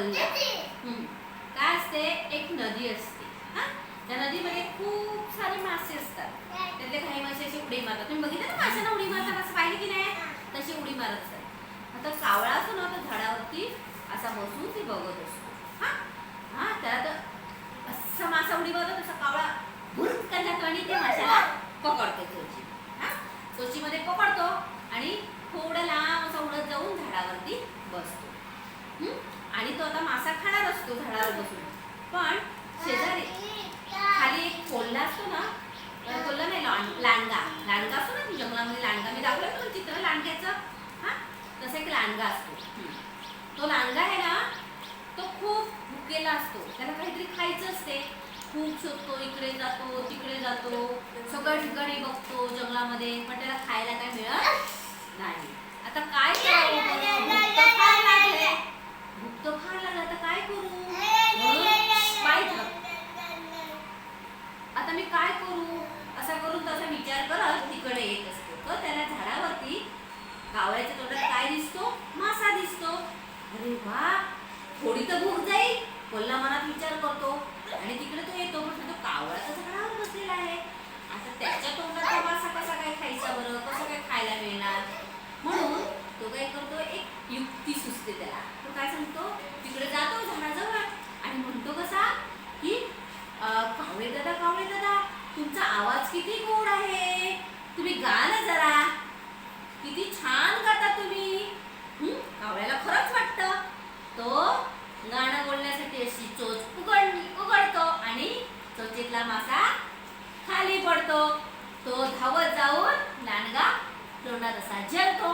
कोल्हा काय असते? एक नदी असते. हा? त्या नदीमध्ये खूप सारे मासे असतात. त्यातले काही मासे असे उडी मारतात. तुम्ही बघितलं ना माशांना उडी मारतात? असं पाहिलं की नाही? तशी उडी मारत असतात. आता कावळा असतो ना तो झाडावरती असा बसून ती बघत असतो. हा? हा त्याला तर असं मासा उडी मारतो तसा कावळा भुरकन जातो आणि ते माशाला पकडतो चोची. हा? चोचीमध्ये पकडतो आणि थोडं लांब असा उडत जाऊन झाडावरती बसतो. हम्म? तो आता मासा खाणार असतो झाडावर बसून पण शेजारी खाली एक कोल्हा असतो ना कोल्हा नाही लांडगा. लांडगा असतो ना जंगलामध्ये लांडगा. मी दाखवलं ना चित्र? लांडग्याचं? हा? तसा एक लांडगा असतो. तो लांडगा आहे ना तो खूप भुकेला असतो. त्याला काहीतरी खायचं असते. खूप शोधतो इकडे जातो तिकडे जातो. सगळ्या ठिकाणी बघतो जंगलामध्ये पण त्याला खायला काय मिळत नाही. आता काय कावळ्याच्या तोंडात काय दिसतो? मासा दिसतो. अरे वा थोडी तर भूक जाईल. कोल्हा मनात विचार करतो. आणि तिकडे तो येतो म्हणजे तो कावळा तर झाडावर बसलेला आहे. आता त्याच्या तोंडाचा मासा कसा काय खायचा बरं? कसं काय खायला मिळणार? म्हणून तो काय करतो एक युक्ती सुचते त्याला. तो काय सांगतो? तिकडे जातो झाडाजवळ. आणि म्हणतो कसा की कावळे दादा कावळे दादा तुमचा आवाज किती गोड आहे. पडतो. तो धावत जाऊन नानगा लोणार असा जलतो